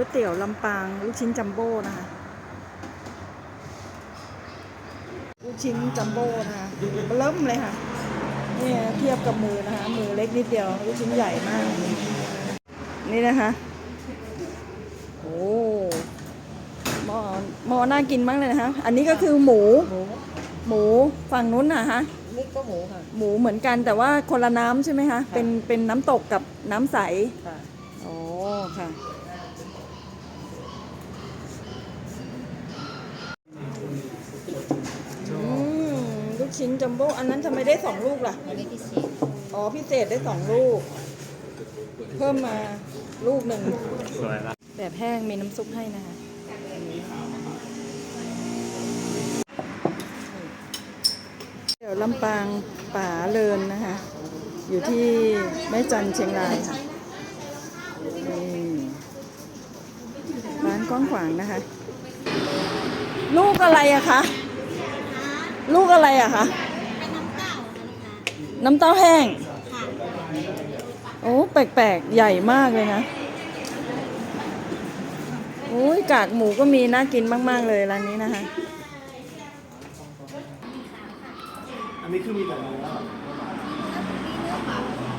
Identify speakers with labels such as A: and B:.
A: ก๋วยเตี๋ยวลำปางลูกชิ้นจัมโบ้นะคะลูกชิ้นจัมโบ้นะคะเริ่มเลยค่ะเนี่ยเทียบกับมือนะคะ มือเล็กนิดเดียวลูกชิ้นใหญ่มาก นี่นะคะโอ้หม้อหม้อน่ากินมากเลยนะคะ อันนี้ก็คือหมู
B: หมู
A: หมูฝั่งนู้นนะฮะ
B: นี่ก็หมูค่ะ
A: หมูเหมือนกันแต่ว่าคนละน้ำใช่ไหมคะ เป็นเป็นน้ำตกกับน้ำใส
B: ค่ะ
A: โอ้ค่ะ อืมลูก ชิ้นจัมโบ้อันนั้นทำไมได้สองลูกล่ะ
B: อันนี้พิเศษ
A: อ๋อพิเศษได้สองลูก เพิ่มมาลูกหนึ่ง
C: สวยละ
A: แบบแห้งมีน้ำซุปให้นะคะเดี๋ยวลำปางป่าเลินนะคะ อยู่ที่แม่จันทร์เชียงรายค่ะนี่ร้านกว้างขวางนะคะ ลูกอะไรอะคะ ลูกอะไรอะคะน้ำเต้าแห้ง โอ้แปลกๆ ใหญ่มากเลยนะโอ้ยกากหมูก็มีน่ากินมาก ๆ เลยร้านนี้นะคะ
C: อันนี้คือมีแต่เนื้อ
A: อ